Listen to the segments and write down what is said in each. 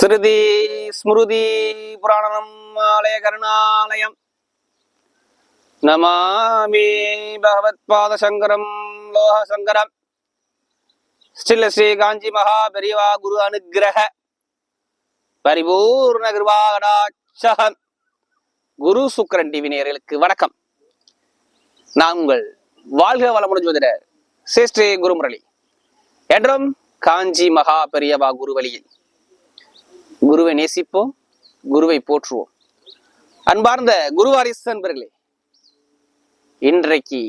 ஸ்ருதி ஸ்மிருதி புராணம் ஆலய கருணாலயம். நமாமி பகவத் பாத சங்கரம் லோக சங்கரம். ஸ்ரீல ஸ்ரீ காஞ்சி மகா பெரியவா குரு அனுகிரக பரிபூர்ண கிருபாகடாச்சகம் குரு சுக்கரன் டிவி நேர்களுக்கு வணக்கம். நான் உங்கள் வாழ்க வளமுடன் ஜோதிடர் ஸ்ரீ ஸ்ரீ குருமுரளி. என்றும் காஞ்சி மகா பெரியவா குரு வழியில். குருவை நேசிப்போம் குருவை போற்றுவோம். அன்பார்ந்த குருவாரிசு அன்பர்களே இன்றைக்கு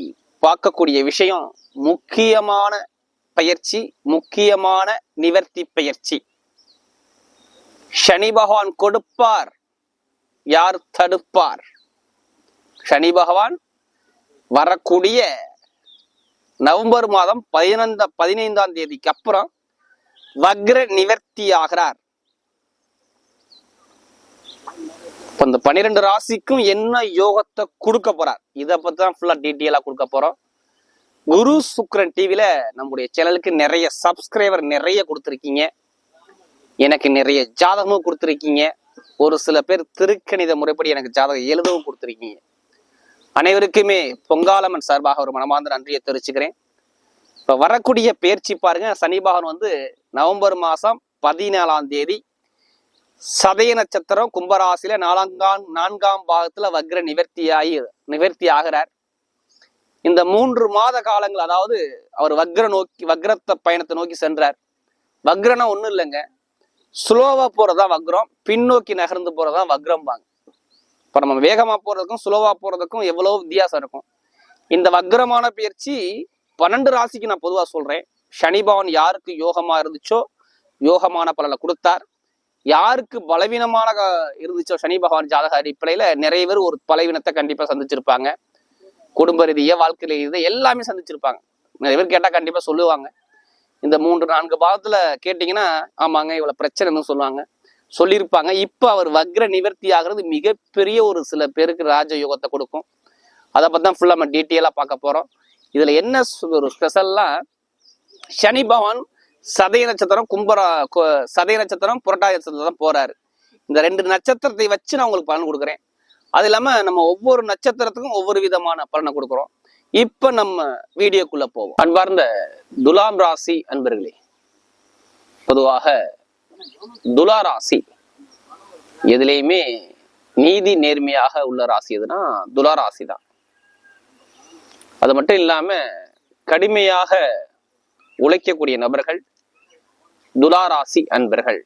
பார்க்கக்கூடிய விஷயம் முக்கியமான பயிற்சி முக்கியமான நிவர்த்தி பயிற்சி. சனி பகவான் கொடுப்பார் யார் தடுப்பார்? சனி பகவான் வரக்கூடிய நவம்பர் மாதம் பதினைந்த பதினைந்தாம் தேதிக்கு அப்புறம் வக்ர நிவர்த்தி ஆகிறார். இப்போ இந்த பன்னிரெண்டு ராசிக்கும் என்ன யோகத்தை கொடுக்க போறார்? இதை பத்தி தான் ஃபுல்லா டீட்டெயிலா கொடுக்க போறோம். குரு சுக்ரன் டிவியில் நம்முடைய சேனலுக்கு நிறைய சப்ஸ்கிரைபர் நிறைய கொடுத்துருக்கீங்க. எனக்கு நிறைய ஜாதகமும் கொடுத்துருக்கீங்க. ஒரு சில பேர் திருக்கணித முறைப்படி எனக்கு ஜாதகம் எழுதவும் கொடுத்துருக்கீங்க. அனைவருக்குமே பொங்காலம்மன் சார்பாக ஒரு மனமார்ந்த நன்றியை தெரிவிச்சுக்கிறேன். இப்போ வரக்கூடிய பயிற்சி பாருங்க. சனி பகவான் வந்து நவம்பர் மாதம் பதினாலாம் தேதி சதய நட்சத்திரம் கும்பராசியில நாலாங்காம் நான்காம் பாகத்துல வக்ர நிவர்த்தியாகி நிவர்த்தி ஆகிறார் இந்த மூன்று மாத காலங்கள் அதாவது அவர் வக்ர நோக்கி வக்ரத்த பயணத்தை நோக்கி சென்றார். வக்ரனா ஒண்ணும் இல்லைங்க. ஸ்லோவா போறதா வக்ரம் பின்னோக்கி நகர்ந்து போறதா வக்ரம் வாங்க இப்ப நம்ம வேகமா போறதுக்கும் ஸ்லோவா போறதுக்கும் எவ்வளவு வித்தியாசம் இருக்கும். இந்த வக்ரமான பயிற்சி பன்னெண்டு ராசிக்கு நான் பொதுவா சொல்றேன். சனிபவன் யாருக்கு யோகமா இருந்துச்சோ யோகமான பலனை கொடுத்தார். யாருக்கு பலவீனமான இருந்துச்சோ சனி பகவான் ஜாதக அடிப்படையில நிறைய பேர் ஒரு பலவீனத்தை கண்டிப்பா சந்திச்சிருப்பாங்க. குடும்ப ரீதியா வாழ்க்கை ரீதியா எல்லாமே சந்திச்சிருப்பாங்க. நிறைய பேர் கேட்டா கண்டிப்பா சொல்லுவாங்க. இந்த மூன்று நான்கு பாகத்துல கேட்டீங்கன்னா ஆமாங்க இவ்வளவு பிரச்சனைன்னு சொல்லுவாங்க. சொல்லியிருப்பாங்க. இப்ப அவர் வக்ர நிவர்த்தி ஆகிறது மிகப்பெரிய ஒரு சில பேருக்கு ராஜ யோகத்தை கொடுக்கும். அதை பத்தி தான் ஃபுல்லா நம்ம டீட்டெயிலா பார்க்க போறோம். இதுல என்ன ஒரு ஸ்பெஷல்னா சனி பகவான் சதய நட்சத்திரம் கும்பரா சதய நட்சத்திரம் புரட்டாய நட்சத்திரம் தான் போறாரு. இந்த ரெண்டு நட்சத்திரத்தை வச்சு நான் உங்களுக்கு பலன் கொடுக்குறேன். அது இல்லாம நம்ம ஒவ்வொரு நட்சத்திரத்துக்கும் ஒவ்வொரு விதமான பலனை கொடுக்குறோம். இப்ப நம்ம வீடியோக்குள்ள போவோம். அன்பார்ந்த துலாம் ராசி அன்பர்களே பொதுவாக துலா ராசி எதுலேயுமே நீதி நேர்மையாக உள்ள ராசி எதுனா துலா ராசி தான். அது மட்டும் இல்லாம கடுமையாக உழைக்கக்கூடிய நபர்கள் துலாராசி அன்பர்கள்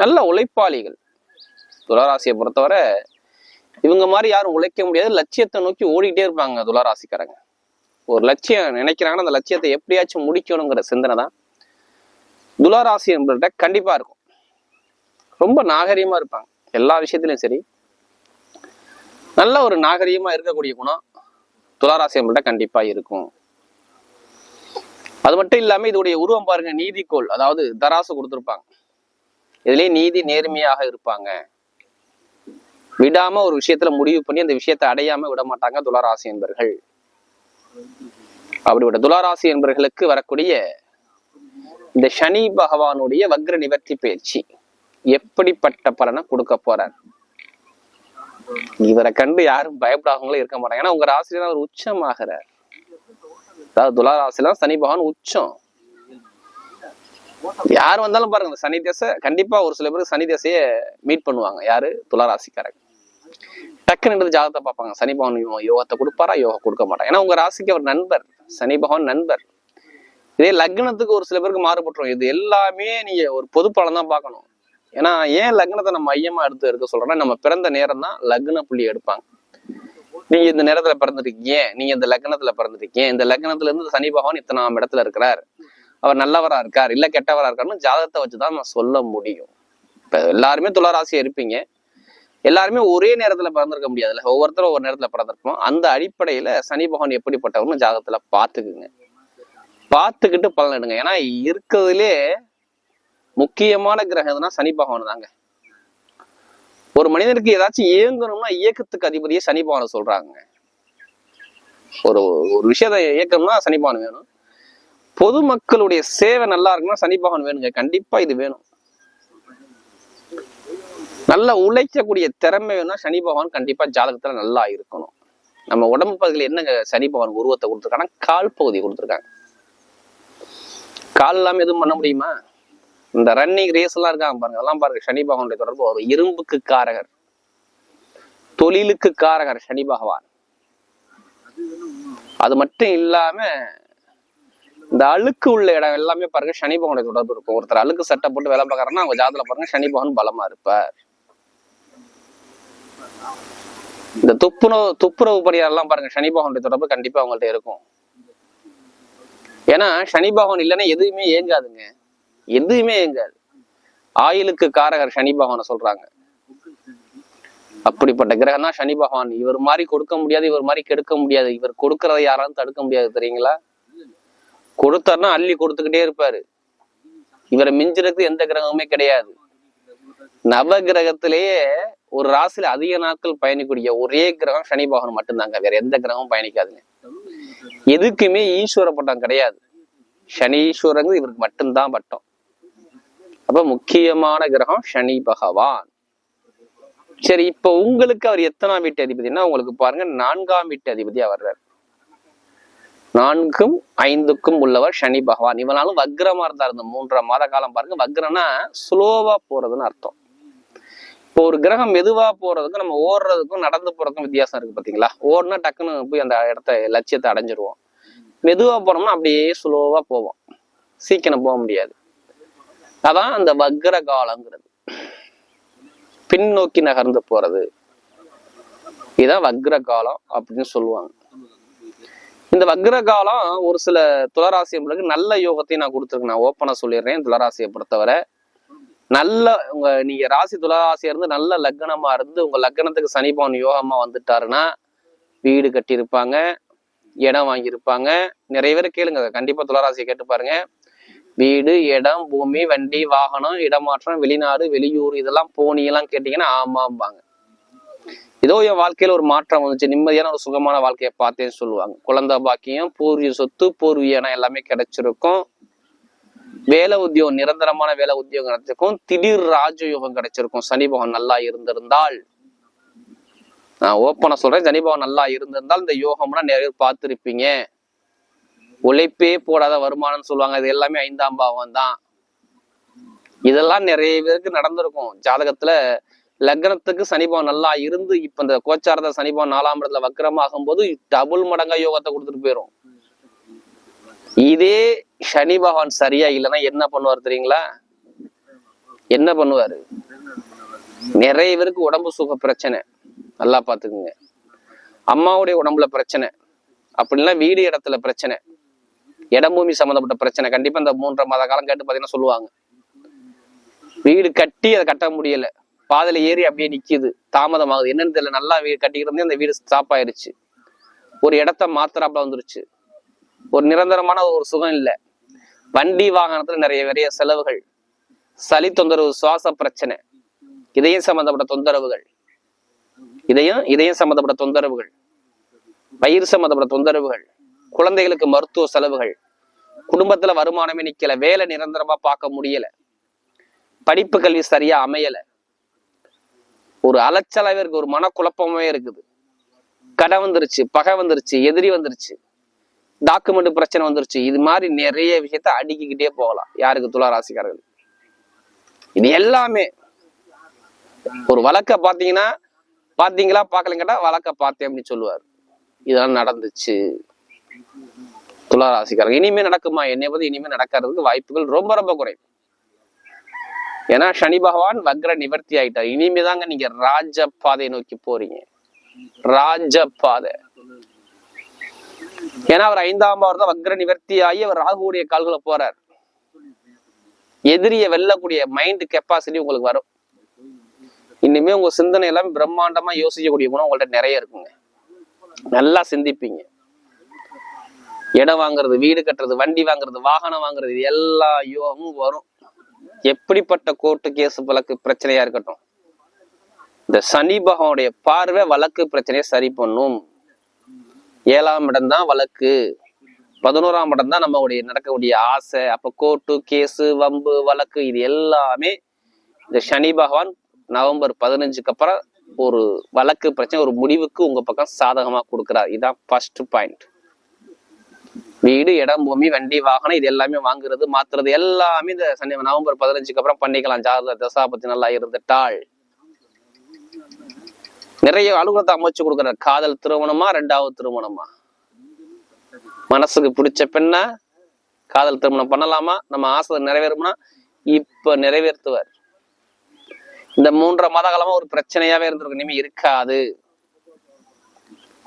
நல்ல உழைப்பாளிகள். துலாராசியை பொறுத்தவரை இவங்க மாதிரி யாரும் உழைக்க முடியாது. லட்சியத்தை நோக்கி ஓடிக்கிட்டே இருப்பாங்க துலாராசிக்காரங்க ஒரு லட்சியம் நினைக்கிறாங்கன்னா அந்த லட்சியத்தை எப்படியாச்சும் முடிக்கணுங்கிற சிந்தனை தான். துலாராசி என்பர்கிட்ட கண்டிப்பாக இருக்கும். ரொம்ப நாகரீகமாக இருப்பாங்க. எல்லா விஷயத்துலையும் சரி. நல்ல ஒரு நாகரீகமாக இருக்கக்கூடிய குணம் துளாராசி என்பர்கிட்ட கண்டிப்பாக இருக்கும். அது மட்டும் இல்லாம இதோடைய உருவம் பாருங்க நீதிக்கோள். அதாவது தராசு கொடுத்துருப்பாங்க. இதுலயே நீதி நேர்மையாக இருப்பாங்க. விடாம ஒரு விஷயத்துல முடிவு பண்ணி அந்த விஷயத்தை அடையாம விட மாட்டாங்க துளாராசி என்பர்கள். அப்படிப்பட்ட துளாராசி என்பர்களுக்கு வரக்கூடிய இந்த சனி பகவானுடைய வக்ர நிவர்த்தி பயிற்சி எப்படிப்பட்ட பலனை கொடுக்க போறார்? இவரை கண்டு யாரும் பயப்படாதவங்களும் இருக்க மாட்டாங்க. ஏன்னா உங்க ராசியில அவர் உச்சமாகிறார். அதாவது துலா சனி பகவான் உச்சம். யார் வந்தாலும் பாருங்க சனி தசை கண்டிப்பா ஒரு சில பேருக்கு சனி திசைய மீட் பண்ணுவாங்க. யாரு? துளாராசிக்காரங்க டக்குன்னு ஜாதகத்தை பார்ப்பாங்க. சனி பகவான் யோகத்தை கொடுப்பாரா? யோகம் கொடுக்க மாட்டாங்க ஏன்னா உங்க ராசிக்கு அவர் நண்பர். சனி பகவான் நண்பர். இதே லக்னத்துக்கு ஒரு சில பேருக்கு மாறுபட்டுரும். இது எல்லாமே நீங்க ஒரு பொது பலன் தான் பார்க்கணும். ஏன்னா ஏன் லக்னத்தை நம்ம மையமா எடுத்து எடுக்க சொல்றோம்னா நம்ம பிறந்த நேரம் தான் லக்ன புள்ளி எடுப்பாங்க. நீங்க இந்த நேரத்துல பிறந்திருக்கீங்க. நீங்க இந்த லக்னத்துல பிறந்திருக்கீங்க. இந்த லக்னத்துல இருந்து சனி பகவான் இத்தனாம் இடத்துல இருக்கிறார். அவர் நல்லவரா இருக்கார் இல்ல கெட்டவரா இருக்காருன்னு ஜாதகத்தை வச்சுதான் நான் சொல்ல முடியும். இப்ப எல்லாருமே துளாராசியா இருப்பீங்க. எல்லாருமே ஒரே நேரத்துல பிறந்திருக்க முடியாதுல்ல. ஒவ்வொருத்தரும் ஒவ்வொரு நேரத்துல பிறந்திருப்போம் அந்த அடிப்படையில சனி பகவான் எப்படிப்பட்டவர்னு ஜாதகத்துல பாத்துக்குங்க பார்த்துக்கிட்டு பலன் எடுங்க. ஏன்னா இருக்கிறதுலே முக்கியமான கிரகம் எதுனா சனி பகவான் தாங்க ஒரு மனிதனுக்கு ஏதாச்சும் இயங்கணும்னா இயக்கத்துக்கு அதிபதியே சனிபானை சொல்றாங்க. ஒரு ஒரு விஷயத்தை இயக்கம்னா சனிபான் வேணும். பொதுமக்களுடைய சேவை நல்லா இருக்குன்னா சனி வேணுங்க. கண்டிப்பா இது வேணும். நல்லா உழைக்கக்கூடிய திறமை வேணும் சனி பகவான் கண்டிப்பா ஜாதகத்துல நல்லா இருக்கணும். நம்ம உடம்பு பகுதியில் என்னங்க சனி பகவான் உருவத்தை கொடுத்துருக்காங்கன்னா கால் பகுதி கொடுத்துருக்காங்க. கால் இல்லாம எதுவும் பண்ண முடியுமா? இந்த ரன்னிங் ரேஸ் எல்லாம் இருக்காங்க பாருங்க. அதெல்லாம் பாருங்க. சனி பகவானுடைய தொடர்பு ஒரு இரும்புக்கு காரகர். தொழிலுக்கு காரகர் சனி பகவான். அது மட்டும் இல்லாம இந்த அழுக்கு உள்ள இடம் எல்லாமே பாருங்க சனி பகவானுடைய தொடர்பு இருக்கும். ஒருத்தர் அழுக்கு சட்டை போட்டு வேலை பார்க்கறாருன்னா அவங்க ஜாதத்துல பாருங்க சனி பகவான் பலமா இருப்பார். இந்த துப்புரவு துப்புரவு பணியாரெல்லாம் பாருங்க சனி பகவானுடைய தொடர்பு கண்டிப்பா அவங்கள்ட்ட இருக்கும். ஏன்னா சனி பகவான் இல்லைன்னா எதுவுமே இயங்காதுங்க எதுவுமே இயங்காது ஆயுளுக்கு காரகர் சனி பகவானை சொல்றாங்க. அப்படிப்பட்ட கிரகம் தான் சனி பகவான். இவர் மாதிரி கொடுக்க முடியாது இவர் மாதிரி கெடுக்க முடியாது. இவர் கொடுக்கறதை யாராலும் தடுக்க முடியாது தெரியுங்களா? கொடுத்தார்னா அள்ளி கொடுத்துக்கிட்டே இருப்பாரு. இவரை மிஞ்சிறதுக்கு எந்த கிரகமுமே கிடையாது. நவ கிரகத்திலேயே ஒரு ராசியில அதிக நாட்கள் பயணிக்கூடிய ஒரே கிரகம் சனி பகவான் மட்டும்தாங்க. வேற எந்த கிரகமும் பயணிக்காதுங்க. எதுக்குமே ஈஸ்வர பட்டம் கிடையாது. சனி ஈஸ்வரங்கிறது இவருக்கு மட்டும்தான் பட்டம். அப்ப முக்கியமான கிரகம் சனி பகவான். சரி இப்ப உங்களுக்கு அவர் எத்தனாம் வீட்டு அதிபதினா உங்களுக்கு பாருங்க நான்காம் வீட்டு அதிபதியா வர்றார். நான்கும் ஐந்துக்கும் உள்ளவர் சனி பகவான். இவனாலும் வக்ரமா இருந்தார் இந்த மூன்றரை மாத காலம் பாருங்க. வக்ரம்னா ஸ்லோவா போறதுன்னு அர்த்தம். இப்போ ஒரு கிரகம் மெதுவா போறதுக்கும் நம்ம ஓடுறதுக்கும் நடந்து போறதுக்கும் வித்தியாசம் இருக்கு பாத்தீங்களா? ஓடுனா டக்குன்னு போய் அந்த இடத்த லட்சியத்தை அடைஞ்சிருவோம். மெதுவா போனோம்னா அப்படியே ஸ்லோவா போவோம். சீக்கிரம் போக முடியாது. அதான் அந்த வக்ர காலங்கிறது. பின்னோக்கி நகர்ந்து போறது. இதான் வக்ர காலம் அப்படின்னு சொல்லுவாங்க. இந்த வக்ர காலம் ஒரு சில துளராசி நல்ல யோகத்தையும் நான் கொடுத்துருக்கேன். நான் ஓப்பனா சொல்லிடுறேன் துளராசியை பொறுத்தவரை. நல்ல உங்க நீங்க ராசி துளராசியா இருந்து நல்ல லக்னமா இருந்து உங்க லக்னத்துக்கு சனிபவன் யோகமா வந்துட்டாருன்னா வீடு கட்டியிருப்பாங்க இடம் வாங்கியிருப்பாங்க. நிறைய பேர் கேளுங்க கண்டிப்பா துளராசியை கேட்டு பாருங்க. வீடு இடம் பூமி வண்டி வாகனம் இடமாற்றம் வெளிநாடு வெளியூர் இதெல்லாம் போனியெல்லாம் கேட்டீங்கன்னா ஆமாம்பாங்க. ஏதோ என் வாழ்க்கையில ஒரு மாற்றம் வந்துச்சு. நிம்மதியான ஒரு சுகமான வாழ்க்கையை பார்த்தேன்னு சொல்லுவாங்க. குழந்தை பாக்கியம் பூர்வீக சொத்து பூர்வீக எல்லாமே கிடைச்சிருக்கும். வேலை உத்தியோகம் நிரந்தரமான வேலை உத்தியோகம் கிடைச்சிருக்கும். திடீர் ராஜயோகம் கிடைச்சிருக்கும். சனி பகவான் நல்லா இருந்திருந்தால். நான் ஓப்பனா சொல்றேன். சனி பகவான் நல்லா இருந்திருந்தால் இந்த யோகம்னா நிறைய பேர் பார்த்துருப்பீங்க. உழைப்பே போடாத வருமானம்னு சொல்லுவாங்க. இது எல்லாமே ஐந்தாம் பாவம் தான். இதெல்லாம் நிறைய பேருக்கு நடந்திருக்கும். ஜாதகத்துல லக்னத்துக்கு சனிபாவம் நல்லா இருந்து இப்ப இந்த கோச்சாரத சனிபாவம் நாலாம் இடத்துல வக்கரமாகும் போது டபுள் மடங்கா யோகத்தை கொடுத்துட்டு போயிரும். இதே சனி பகவான் சரியா இல்லைன்னா என்ன பண்ணுவார் தெரியுங்களா? என்ன பண்ணுவாரு? நிறைய பேருக்கு உடம்பு சுக பிரச்சனை. நல்லா பாத்துக்குங்க அம்மாவுடைய உடம்புல பிரச்சனை. அப்படின்னா வீடு இடத்துல பிரச்சனை. இடம்பூமி சம்மந்தப்பட்ட பிரச்சனை. கண்டிப்பா இந்த மூன்றரை மாத காலம் கேட்டு பாத்தீங்கன்னா சொல்லுவாங்க. வீடு கட்டி அதை கட்ட முடியல. பாதையில ஏறி அப்படியே நிக்குது. தாமதமாகுது. என்னன்னு தெரியல. நல்லா வீடு கட்டிக்கிட்டு அந்த வீடு ஸ்டாப் ஆயிருச்சு. ஒரு இடத்த மாத்திராப்புல வந்துருச்சு. ஒரு நிரந்தரமான ஒரு சுகம் இல்லை. வண்டி வாகனத்துல நிறைய நிறைய செலவுகள். சளி தொந்தரவு சுவாச பிரச்சனை. இதயம் சம்பந்தப்பட்ட தொந்தரவுகள். இதயம் இதயம் சம்பந்தப்பட்ட தொந்தரவுகள். வயிறு சம்பந்தப்பட்ட தொந்தரவுகள். குழந்தைகளுக்கு மருத்துவ செலவுகள் குடும்பத்துல வருமானமே நிக்கல வேலை நிரந்தரமா பார்க்க முடியல படிப்பு கல்வி சரியா அமையல. ஒரு அலைச்சலாவே இருக்கு ஒரு மனக்குழப்பமே இருக்குது. கடை வந்துருச்சு பகை வந்துருச்சு எதிரி வந்துருச்சு டாக்குமெண்ட் பிரச்சனை வந்துருச்சு. இது மாதிரி நிறைய விஷயத்த அடுக்கிக்கிட்டே போகலாம் யாருக்கு? துளாராசிக்காரர்கள். இது எல்லாமே ஒரு வழக்க பாத்தீங்கன்னா பாத்தீங்களா பார்க்கலன்னு வழக்க பார்த்தேன் அப்படின்னு சொல்லுவார். இதெல்லாம் நடந்துச்சு. துளாராசிக்காரங்க. இனிமே நடக்குமா? என்னை பத்தி இனிமே நடக்கிறதுக்கு வாய்ப்புகள் ரொம்ப ரொம்ப குறைவு. ஏன்னா சனி பகவான் வக்ர நிவர்த்தி ஆயிட்டார். இனிமேதாங்க நீங்க ராஜ பாதை நோக்கி போறீங்க. ராஜ பாதை. ஏன்னா அவர் ஐந்தாம் பாவர் தான் வக்ர நிவர்த்தி ஆகி அவர் ராகுடைய கால்களை போறார். எதிரிய வெல்லக்கூடிய மைண்ட் கெப்பாசிட்டி உங்களுக்கு வரும். இனிமே உங்க சிந்தனை எல்லாம் பிரம்மாண்டமா யோசிக்கக்கூடிய குணம் உங்கள்ட்ட நிறைய இருக்குங்க. நல்லா சிந்திப்பீங்க. இடம் வாங்குறது வீடு கட்டுறது வண்டி வாங்குறது வாகனம் வாங்குறது இது எல்லா யோகமும் வரும். எப்படிப்பட்ட கோர்ட்டு கேஸ் வழக்கு பிரச்சனையா இருக்கட்டும். இந்த சனி பகவானுடைய பார்வை வழக்கு பிரச்சனையை சரி பண்ணும். ஏழாம் இடம் தான் வழக்கு. பதினோராம் இடம் தான் நம்மளுடைய நடக்கக்கூடிய ஆசை. அப்ப கோர்ட்டு கேஸு வம்பு வழக்கு இது எல்லாமே இந்த சனி பகவான் நவம்பர் பதினஞ்சுக்கு அப்புறம் ஒரு வழக்கு பிரச்சனை ஒரு முடிவுக்கு உங்க பக்கம் சாதகமா கொடுக்குறார். இதுதான் ஃபர்ஸ்ட் பாயிண்ட் வீடு இடம் பூமி வண்டி வாகனம் இது எல்லாமே வாங்குறது மாத்துறது எல்லாமே இந்த சனி நவம்பர் பதினஞ்சுக்கு அப்புறம் பண்ணிக்கலாம். ஜாதக தசாபத்தி நல்லா இருந்துட்டாள் நிறைய அலுவலகத்தை அமைச்சு கொடுக்குற காதல் திருமணமா ரெண்டாவது திருமணமா? மனசுக்கு பிடிச்ச பெண்ணா காதல் திருமணம் பண்ணலாமா? நம்ம ஆசை நிறைவேறும்னா இப்ப நிறைவேற்றுவார். இந்த மூன்றரை மாத காலமா ஒரு பிரச்சனையாவே இருந்திருக்கு இனிமே இருக்காது.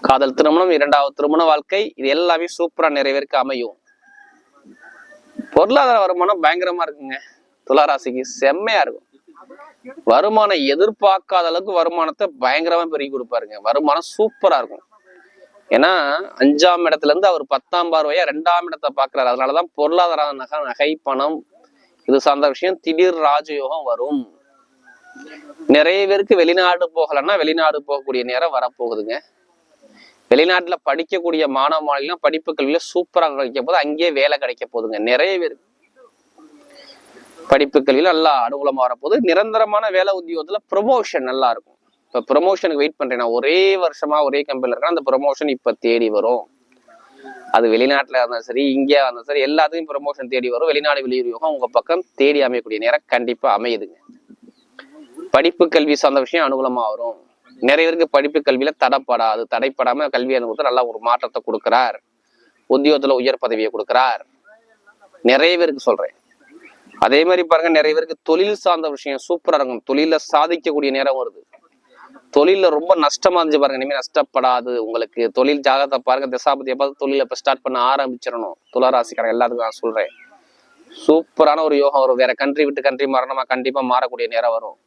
காதல் திருமணம் இரண்டாவது திருமண வாழ்க்கை இது எல்லாமே சூப்பரா நிறைவேற்க அமையும். பொருளாதார வருமானம் பயங்கரமா இருக்குங்க. துளாராசிக்கு செம்மையா இருக்கும். வருமானம் எதிர்பார்க்காத அளவுக்கு வருமானத்தை பயங்கரமா பெருகி கொடுப்பாருங்க. வருமானம் சூப்பரா இருக்கும். ஏன்னா அஞ்சாம் இடத்துல இருந்து அவர் பத்தாம் பார்வையா ரெண்டாம் இடத்தை பாக்குறாரு அதனாலதான் பொருளாதார நகை நகை பணம் இது சார்ந்த விஷயம் திடீர் ராஜயோகம் வரும். நிறைய பேருக்கு வெளிநாடு போகலைன்னா வெளிநாடு போகக்கூடிய நேரம் வரப்போகுதுங்க. வெளிநாட்டில் படிக்கக்கூடிய மாணவ மாணவிகளும் படிப்பு கல்வியில சூப்பராக கிடைக்க போது அங்கேயே வேலை கிடைக்க போகுதுங்க. நிறைய பேர் படிப்பு கல்வியில் நல்லா அனுகூலமாக வரப்போது நிரந்தரமான வேலை உத்தியோகத்தில் ப்ரொமோஷன் நல்லா இருக்கும் இப்போ ப்ரொமோஷனுக்கு வெயிட் பண்ணுறேன்னா நான் ஒரே வருஷமா ஒரே கம்பெனியில் இருக்கேன். அந்த ப்ரொமோஷன் இப்போ தேடி வரும். அது வெளிநாட்டில் இருந்தாலும் சரி இங்கே இருந்தாலும் சரி எல்லாத்துக்கும் ப்ரொமோஷன் தேடி வரும். வெளிநாடு வெளியுறவு உங்கள் பக்கம் தேடி அமையக்கூடிய நேரம் கண்டிப்பாக அமையுதுங்க. படிப்பு கல்வி சார்ந்த விஷயம் அனுகூலமாக வரும். நிறைய பேருக்கு படிப்பு கல்வியில தடைப்படாது. தடைப்படாம கல்வி அனுபவத்தை நல்ல ஒரு மாற்றத்தை கொடுக்கிறார். உத்தியோகத்துல உயர் பதவியை கொடுக்கிறார். நிறைய பேருக்கு சொல்றேன். அதே மாதிரி பாருங்க நிறைய பேருக்கு தொழில் சார்ந்த விஷயம் சூப்பரா இருக்கும். தொழில சாதிக்கக்கூடிய நேரம் வருது. தொழில ரொம்ப நஷ்டமா இருந்துச்சு பாருங்க. இனிமே நஷ்டப்படாது உங்களுக்கு. தொழில் ஜாகத்தை பாருங்க. திசாபதியை பார்த்து தொழில இப்ப ஸ்டார்ட் பண்ண ஆரம்பிச்சிடணும். துளாராசிக்காரங்க எல்லாத்துக்கும் நான் சொல்றேன். சூப்பரான ஒரு யோகம் வரும். வேற கண்ட்ரி விட்டு கண்ட்ரி மாறணுமா கண்டிப்பா மாறக்கூடிய நேரம் வரும்.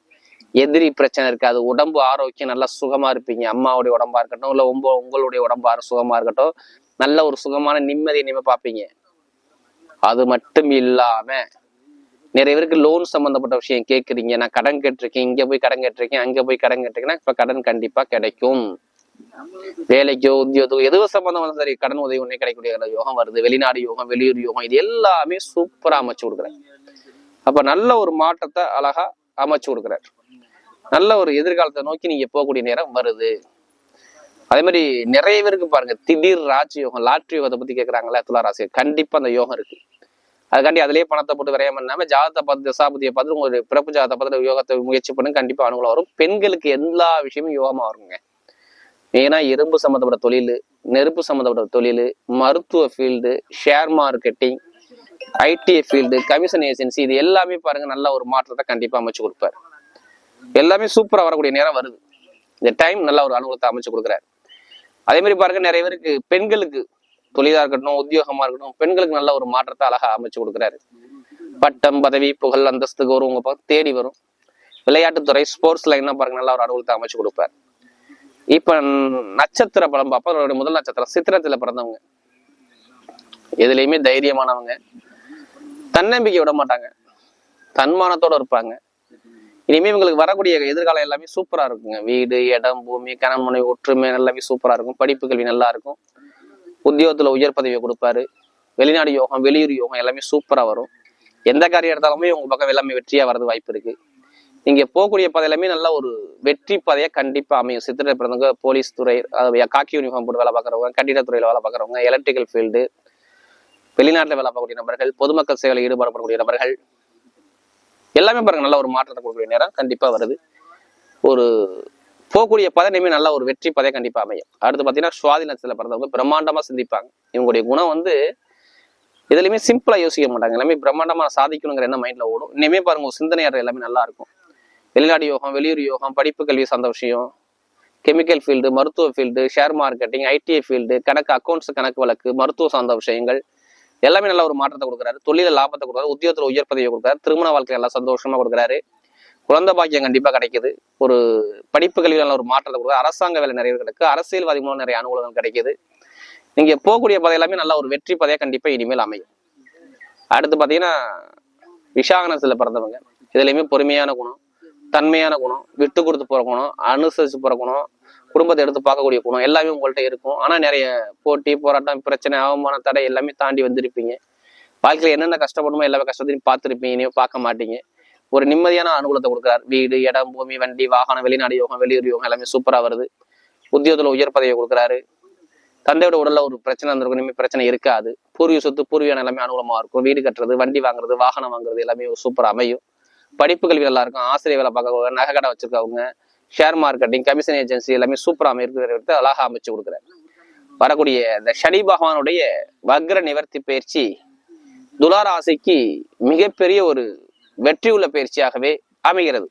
எதிரி பிரச்சனை இருக்காது. உடம்பு ஆரோக்கியம் நல்லா சுகமா இருப்பீங்க. அம்மாவுடைய உடம்பா இருக்கட்டும் இல்ல உங்க உங்களுடைய உடம்பா சுகமா இருக்கட்டும் நல்ல ஒரு சுகமான நிம்மதியை நீங்க பார்ப்பீங்க. அது மட்டும் இல்லாம நிறைய பேருக்கு லோன் சம்பந்தப்பட்ட விஷயம் கேட்குறீங்க நான் கடன் கேட்டிருக்கேன் இங்க போய் கடன் கேட்டிருக்கேன் அங்க போய் கடன் கேட்டிருக்கேன்னா இப்ப கடன் கண்டிப்பா கிடைக்கும். வேலைக்கோ உத்தியோகத்துக்கோ எதுவோ சம்மந்தமான சரி கடன் உதவி ஒன்றே கிடைக்கக்கூடிய யோகம் வருது. வெளிநாடு யோகம் வெளியூர் யோகம் இது எல்லாமே சூப்பரா அமைச்சு கொடுக்குறேன் அப்ப நல்ல ஒரு மாற்றத்தை அழகா அமைச்சு கொடுக்குறாரு. நல்ல ஒரு எதிர்காலத்தை நோக்கி நீங்க போகக்கூடிய நேரம் வருது. அதே மாதிரி நிறைய பேருக்கு பாருங்க. திடீர் ராஜ் யோகம் லாட்ரி யோகத்தை பத்தி கேட்கறாங்களே துளாராசி கண்டிப்பா அந்த யோகம் இருக்கு. அதுக்காண்டி அதுலயே பணத்தை போட்டு விரயம் பண்ணாம ஜாதத்தை பார்த்து தசாபதியை பார்த்து உங்களுடைய பிறப்பு ஜாதத்தை பார்த்து யோகத்தை முயற்சி பண்ணு. கண்டிப்பா அனுகூலம் வரும். பெண்களுக்கு எல்லா விஷயமும் யோகமா வருங்க. ஏன்னா இரும்பு சம்மந்தப்பட்ட தொழில் நெருப்பு சம்மந்தப்பட்ட தொழில் மருத்துவ field share marketing ITI field commission agency இது எல்லாமே பாருங்க நல்ல ஒரு மாற்றத்தை கண்டிப்பா அமைச்சு கொடுப்பாரு. எல்லாமே சூப்பரா வரக்கூடிய நேரம் வருது. இந்த டைம் நல்ல ஒரு அனுகூலத்தை அமைச்சு கொடுக்குறாரு. அதே மாதிரி பாருங்க நிறைய பேருக்கு பெண்களுக்கு தொழிலா இருக்கட்டும் உத்தியோகமா இருக்கட்டும் பெண்களுக்கு நல்ல ஒரு மாற்றத்தை அழகா அமைச்சு கொடுக்குறாரு. பட்டம் பதவி புகழ் அந்தஸ்துக்கு வரும் உங்க பார்த்து தேடி வரும். விளையாட்டுத்துறை ஸ்போர்ட்ஸ் லைன்னா பாருங்க நல்ல ஒரு அனுகூலத்தை அமைச்சு கொடுப்பாரு. இப்ப நட்சத்திர பலம் பார்ப்போம் முதல் நட்சத்திரம் சித்திரத்துல பிறந்தவங்க. எதுலையுமே தைரியமானவங்க. தன்னம்பிக்கை விட மாட்டாங்க. தன்மானத்தோட இருப்பாங்க. இனிமேல் இவங்களுக்கு வரக்கூடிய எதிர்காலம் எல்லாமே சூப்பரா இருக்குங்க. வீடு இடம் பூமி கணமனை ஒற்றுமை எல்லாமே சூப்பரா இருக்கும். படிப்பு கல்வி நல்லா இருக்கும். உத்தியோகத்துல உயர் பதவியை கொடுப்பாரு. வெளிநாடு யோகம் வெளியூர் யோகம் எல்லாமே சூப்பரா வரும். எந்த காரியம் எடுத்தாலுமே உங்க பக்கம் எல்லாமே வெற்றியா வர்றது வாய்ப்பு இருக்கு. நீங்க போகக்கூடிய பாதை எல்லாமே நல்ல ஒரு வெற்றி பாதையா கண்டிப்பா அமையும். சித்திரை பிறந்தவங்க போலீஸ் துறை அதாவது காக்கி யூனிஃபார்ம் போட்டு வேலை பார்க்குறவங்க கட்டிடத்துறையில வேலை பார்க்குறவங்க எலக்ட்ரிக்கல் ஃபீல்டு வெளிநாட்டில் வேலை பார்க்கக்கூடிய நபர்கள் பொதுமக்கள் சேவையில் ஈடுபடப்படக்கூடிய நபர்கள் எல்லாமே பாருங்க நல்ல ஒரு மாற்றத்தை கொடுக்கக்கூடிய நேரம் கண்டிப்பா வருது. ஒரு போகக்கூடிய பதனையுமே நல்ல ஒரு வெற்றி பதைய கண்டிப்பா அமையும். அடுத்து பாத்தீங்கன்னா சுவாதி நட்சத்திரத்துல பிறந்தவங்க பிரம்மாண்டமா சிந்திப்பாங்க. இவங்களுடைய குணம் வந்து எதுலையுமே சிம்பிளா யோசிக்க மாட்டாங்க. எல்லாமே பிரம்மாண்டமா சாதிக்கணுங்கிற என்ன மைண்ட்ல ஓடும். இனிமே பாருங்க ஒரு சிந்தனையாளர் எல்லாமே நல்லா இருக்கும். வெளிநாடு யோகம் வெளியூர் யோகம் படிப்பு கல்வி சார்ந்த விஷயம். கெமிக்கல் ஃபீல்டு மருத்துவ field share marketing ITI field கணக்கு அக்கௌண்ட்ஸ் கணக்கு வழக்கு மருத்துவ சார்ந்த விஷயங்கள். எல்லாமே நல்ல ஒரு மாற்றத்தை கொடுக்குறாரு. தொழில லாபத்தை கொடுக்குறாரு. உத்தியோகத்தில் உயர் பதவியை கொடுக்குறாரு. திருமண வாழ்க்கை நல்லா சந்தோஷமா கொடுக்குறாரு. குழந்தை பாக்கியம் கண்டிப்பா கிடைக்குது. ஒரு படிப்பு கல்வியில் நல்ல ஒரு மாற்றத்தை கொடுக்குறாரு. அரசாங்க வேலை நிறைய கிடைக்கு அரசியல்வாதி மூலம் நிறைய அனுகூலங்கள் கிடைக்குது. நீங்க போகக்கூடிய பதை எல்லாமே நல்ல ஒரு வெற்றி பதையா கண்டிப்பா இனிமேல் அமையும். அடுத்து பாத்தீங்கன்னா விஷாகனத்துல பிறந்தவங்க. இதுலயுமே பொறுமையான குணம் தன்மையான குணம் விட்டு கொடுத்து போற குணம் அனுசரிச்சு போற குணம் குடும்பத்தை எடுத்து பார்க்கக்கூடிய குணம் எல்லாமே உங்கள்கிட்ட இருக்கும். ஆனால் நிறைய போட்டி போராட்டம் பிரச்சனை அவமான தடை எல்லாமே தாண்டி வந்திருப்பீங்க. வாழ்க்கையில் என்னென்ன கஷ்டப்படுமோ எல்லாமே கஷ்டத்தையும் பார்த்துருப்பீங்க. இனியும் பார்க்க மாட்டீங்க. ஒரு நிம்மதியான அனுகூலத்தை கொடுக்குறாரு. வீடு இடம் பூமி வண்டி வாகனம் வெளிநாடு யோகம் வெளியூர் யோகம் எல்லாமே சூப்பராக வருது. உத்தியோகத்தில் உயர் பதவியை கொடுக்குறாரு. தந்தையோட உடல்ல ஒரு பிரச்சனை இருந்திருக்கும் இனிமேல் பிரச்சனை இருக்காது. பூர்வீக சொத்து பூர்வீகம் எல்லாமே அனுகூலமாக இருக்கும். வீடு கட்டுறது வண்டி வாங்குறது வாகனம் வாங்குறது எல்லாமே சூப்பராக அமையும். படிப்பு கல்வி நல்லா இருக்கும். ஆசிரியர் வேலை பார்க்கறவங்க நகை கடை வச்சிருக்கவங்க ஷேர் மார்க்கெட்டிங் கமிஷன் ஏஜென்சி எல்லாமே சூப்பரா அமைக்கிறது அழகாக அமைச்சு கொடுக்குறாரு. வரக்கூடிய இந்த சனி பகவானுடைய வக்ர நிவர்த்தி பயிற்சி துலாராசிக்கு மிகப்பெரிய ஒரு வெற்றி உள்ள பயிற்சியாகவே அமைகிறது.